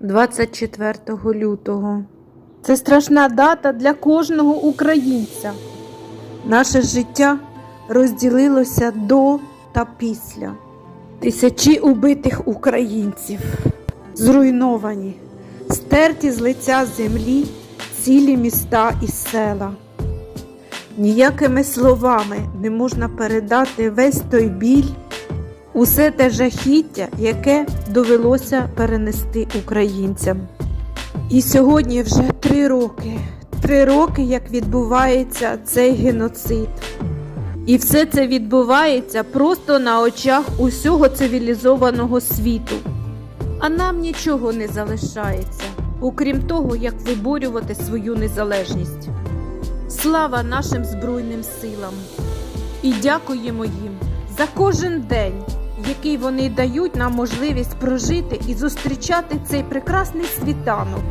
24 лютого. Це страшна дата для кожного українця. Наше життя розділилося до та після. Тисячі убитих українців, зруйновані, стерті з лиця землі цілі міста і села. Ніякими словами не можна передати весь той біль, усе те жахіття, яке довелося перенести українцям. І сьогодні вже три роки, три роки, як відбувається цей геноцид. І все це відбувається просто на очах усього цивілізованого світу. А нам нічого не залишається, окрім того, як виборювати свою незалежність. Слава нашим Збройним силам! І дякуємо їм за кожен день, який вони дають нам можливість прожити і зустрічати цей прекрасний світанок.